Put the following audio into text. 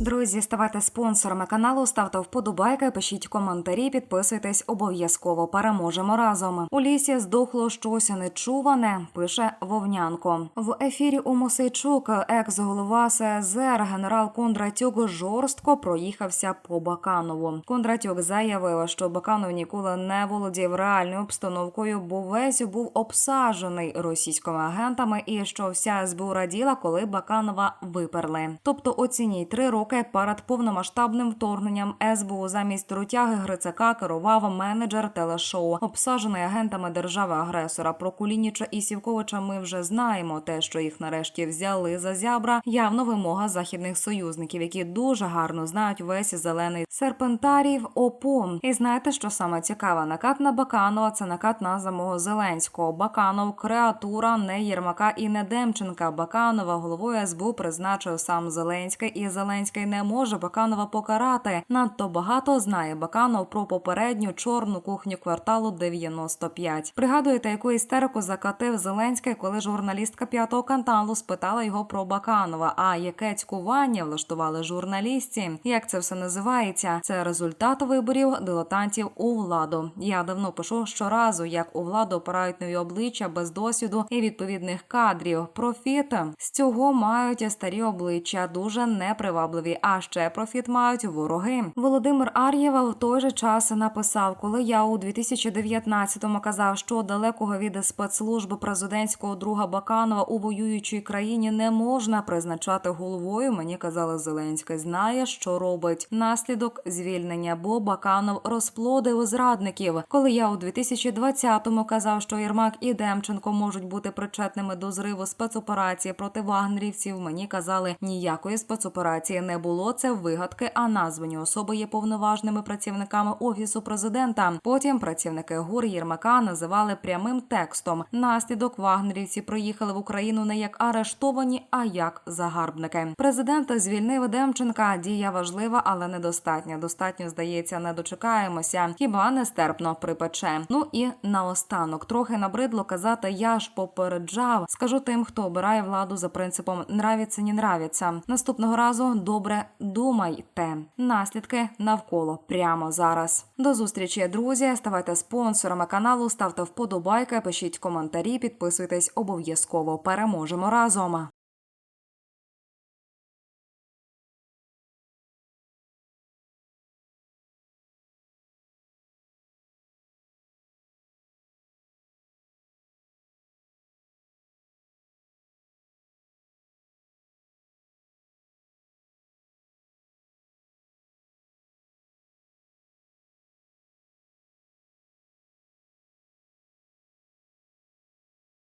Друзі, ставайте спонсорами каналу, ставте вподобайки, пишіть коментарі, підписуйтесь обов'язково. Переможемо разом. У лісі здохло щось нечуване. Пише Вовнянко. В ефірі у Мосейчук, екс-голова СССР, генерал Кондратюк жорстко проїхався по Баканову. Кондратюк заявив, що Баканов ніколи не володів реальною обстановкою, бо весь був обсаджений російськими агентами, і що вся СБУ раділа, коли Баканова виперли. Тобто оцініть три роки перед повномасштабним вторгненням СБУ замість Рутяги Грицака керував менеджер телешоу, обсаджений агентами держави-агресора. Про Кулініча і Сівковича ми вже знаємо. Те, що їх нарешті взяли за зябра, явно вимога західних союзників, які дуже гарно знають весь зелений серпентарів ОПО. І знаєте, що саме цікаве? Накат на Баканова це накат на самого Зеленського. Баканов креатура не Єрмака і не Демченка. Баканова головою СБУ призначив сам Зеленський, і Зеленський не може Баканова покарати. Надто багато знає Баканов про попередню чорну кухню кварталу 95. Пригадуєте, яку істерику закатив Зеленський, коли журналістка п'ятого каналу спитала його про Баканова. А яке цькування влаштували журналістці? Як це все називається? Це результат виборів дилетантів у владу. Я давно пишу щоразу, як у владу опирають нові обличчя без досвіду і відповідних кадрів. Профіт з цього мають старі обличчя, дуже непривабливі. А ще профіт мають вороги. Володимир Ар'єва в той же час написав, коли я у 2019-му казав, що далекого від спецслужби президентського друга Баканова у воюючій країні не можна призначати головою. Мені казали Зеленський знає, що робить наслідок звільнення, бо Баканов розплодив зрадників. Коли я у 2020-му казав, що Єрмак і Демченко можуть бути причетними до зриву спецоперації проти вагнерівців, мені казали, ніякої спецоперації не було. Це вигадки, а названі особи є повноважними працівниками офісу президента. Потім працівники ГУР Єрмака називали прямим текстом. Наслідок вагнерівці приїхали в Україну не як арештовані, а як загарбники. Президент звільнив Демченка. Дія важлива, але недостатня. Достатньо здається, не дочекаємося. Хіба нестерпно припече. Ну і наостанок трохи набридло казати, я ж попереджав. Скажу тим, хто обирає владу за принципом нравиться, не нравиться. Наступного разу добре думайте. Наслідки навколо прямо зараз. До зустрічі, друзі. Ставайте спонсорами каналу, ставте вподобайки, пишіть коментарі, підписуйтесь обов'язково. Переможемо разом.